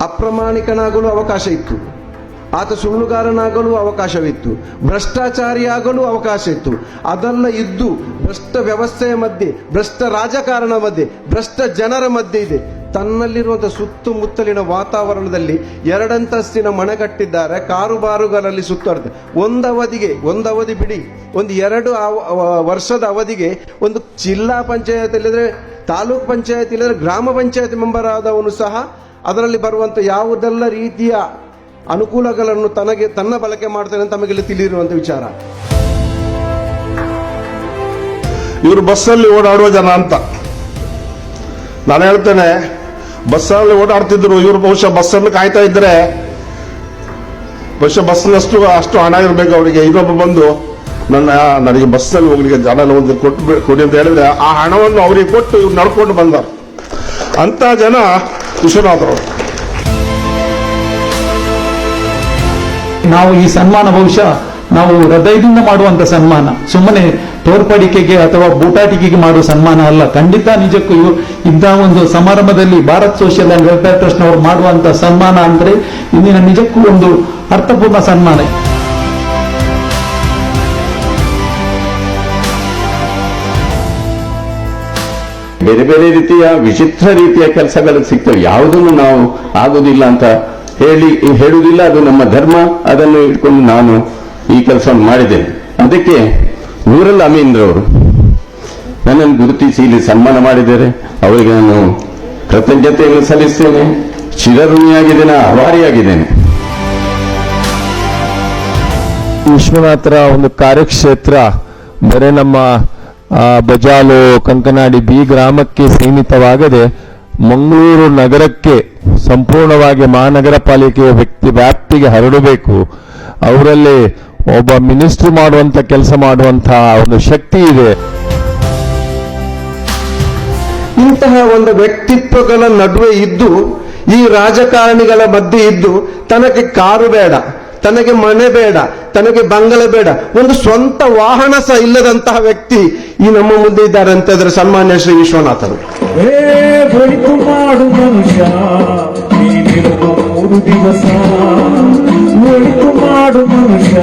ಅಪ್ರಾಮಾಣಿಕನಾಗಲು ಅವಕಾಶ ಇತ್ತು. ಆತ ಸುಳ್ಳುಗಾರನಾಗಲು ಅವಕಾಶವಿತ್ತು. ಭ್ರಷ್ಟಾಚಾರಿಯಾಗಲು ಅವಕಾಶ ಇತ್ತು. ಅದೆಲ್ಲ ಇದ್ದು ಭ್ರಷ್ಟ ವ್ಯವಸ್ಥೆಯ ಮಧ್ಯೆ, ಭ್ರಷ್ಟ ರಾಜಕಾರಣ ಮಧ್ಯೆ, ಭ್ರಷ್ಟ ಜನರ ಮಧ್ಯೆ ಇದೆ. ತನ್ನಲ್ಲಿರುವಂತಹ ಸುತ್ತಮುತ್ತಲಿನ ವಾತಾವರಣದಲ್ಲಿ ಎರಡಂತಸ್ತಿನ ಮನೆ ಕಟ್ಟಿದ್ದಾರೆ ಕಾರುಬಾರುಗಳಲ್ಲಿ ಸುತ್ತಾಡ್ತಾರೆ ಒಂದು ಅವಧಿ ಬಿಡಿ. ಒಂದು ಎರಡು ವರ್ಷದ ಅವಧಿಗೆ ಒಂದು ಜಿಲ್ಲಾ ಪಂಚಾಯತ್ ತಾಲೂಕ್ ಪಂಚಾಯತ್ ಇಲ್ಲದ್ರೆ ಗ್ರಾಮ ಪಂಚಾಯತ್ ಮೆಂಬರ್ ಆದವನು ಸಹ ಅದರಲ್ಲಿ ಬರುವಂತ ಯಾವುದೆಲ್ಲ ರೀತಿಯ ಅನುಕೂಲಗಳನ್ನು ತನಗೆ ತನ್ನ ಬಳಕೆ ಮಾಡ್ತಾನೆ ಅಂತ ತಮಗೆಲ್ಲ ತಿಳಿದಿರುವಂತ ವಿಚಾರ. ಇವರು ಬಸ್ಸಲ್ಲಿ ಓಡಾಡುವ ಜನ ಅಂತ. ನಾನು ಹೇಳ್ತೇನೆ, ಬಸ್ಸಲ್ಲಿ ಓಡಾಡ್ತಿದ್ರು, ಇವರು ಬಹುಶಃ ಬಸ್ಸನ್ನು ಕಾಯ್ತಾ ಇದ್ರೆ, ಬಹುಶಃ ಬಸ್ನಷ್ಟು ಅಷ್ಟು ಹಣ ಇರಬೇಕು ಅವರಿಗೆ. ಇನ್ನೊಬ್ಬ ಬಂದು ನನ್ನ, ನನಗೆ ಬಸ್ಸಲ್ಲಿ ಹೋಗ್ಲಿಕ್ಕೆ ಜನ ಒಂದು ಕೊಟ್ಟು ಕೊಡಿ ಅಂತ ಹೇಳಿದ್ರೆ ಆ ಹಣವನ್ನು ಅವರಿಗೆ ಕೊಟ್ಟು ಇವ್ರು ನಡ್ಕೊಂಡು ಬಂದ ಅಂತ ಜನ ವಿಶ್ವನಾಥರು ನಾವು ಈ ಸನ್ಮಾನ ಬಹುಶಃ ನಾವು ಹೃದಯದಿಂದ ಮಾಡುವಂತ ಸನ್ಮಾನ. ಸುಮ್ಮನೆ ತೋರ್ಪಡಿಕೆಗೆ ಅಥವಾ ಬೂಟಾಟಿಕೆಗೆ ಮಾಡುವ ಸನ್ಮಾನ ಅಲ್ಲ. ಖಂಡಿತ ನಿಜಕ್ಕೂ ಇವು ಇಂತಹ ಒಂದು ಸಮಾರಂಭದಲ್ಲಿ Bharat social and welfare trust ನವರು ಮಾಡುವಂತ ಸನ್ಮಾನ ಅಂದ್ರೆ ಇಂದಿನ ನಿಜಕ್ಕೂ ಒಂದು ಅರ್ಥಪೂರ್ಣ ಸನ್ಮಾನ. ಬೇರೆ ಬೇರೆ ರೀತಿಯ ವಿಚಿತ್ರ ರೀತಿಯ ಕೆಲಸಗಳು ಸಿಗ್ತವೆ. ಯಾವುದನ್ನು ನಾವು ಆಗುವುದಿಲ್ಲ ಅಂತ ಹೇಳಿ ಹೇಳುವುದಿಲ್ಲ. ಅದು ನಮ್ಮ ಧರ್ಮ. ಅದನ್ನು ಇಟ್ಕೊಂಡು ನಾನು ಈ ಕೆಲಸವನ್ನು ಮಾಡಿದ್ದೇನೆ. ಅದಕ್ಕೆ ನೂರಲ್ ಅವರು ನನ್ನನ್ನು ಗುರುತಿಸಿ ಇಲ್ಲಿ ಸನ್ಮಾನ ಮಾಡಿದ್ದಾರೆ. ಅವರಿಗೆ ನಾನು ಕೃತಜ್ಞತೆಯನ್ನು ಸಲ್ಲಿಸ್ತೇನೆ. ಚಿರಋಣಿಯಾಗಿದ್ದೇನೆ ಅಭಾರಿಯಾಗಿದ್ದೇನೆ ವಿಶ್ವನಾಥರ ಒಂದು ಕಾರ್ಯಕ್ಷೇತ್ರ, ಬರೇ ನಮ್ಮ ಬಜಾಲು ಕಂಕನಾಡಿ ಬಿ ಗ್ರಾಮಕ್ಕೆ ಸೀಮಿತವಾಗದೆ ಮಂಗಳೂರು ನಗರಕ್ಕೆ ಸಂಪೂರ್ಣವಾಗಿ ಮಹಾನಗರ ಪಾಲಿಕೆಯ ವ್ಯಕ್ತಿ ವ್ಯಾಪ್ತಿಗೆ ಹರಡಬೇಕು. ಅವರಲ್ಲಿ ಒಬ್ಬ ಮಿನಿಸ್ಟ್ರಿ ಮಾಡುವಂತ ಕೆಲಸ ಮಾಡುವಂತಹ ಒಂದು ಶಕ್ತಿ ಇದೆ. ಇಂತಹ ಒಂದು ವ್ಯಕ್ತಿತ್ವಗಳ ನಡುವೆ ಇದ್ದು, ಈ ರಾಜಕಾರಣಿಗಳ ಮಧ್ಯೆ ಇದ್ದು, ತನಗೆ ಕಾರು ಬೇಡ. ತನಗೆ ಮನೆ ಬೇಡ, ತನಗೆ ಬಂಗಲೆ ಬೇಡ, ಒಂದು ಸ್ವಂತ ವಾಹನ ಸಹ ಇಲ್ಲದಂತಹ ವ್ಯಕ್ತಿ ಈ ನಮ್ಮ ಮುಂದೆ ಇದ್ದಾರೆ ಅಂತಂದ್ರೆ ಸನ್ಮಾನ್ಯ ಶ್ರೀ ವಿಶ್ವನಾಥರು. ಮಾಡು ಮನುಷ್ಯ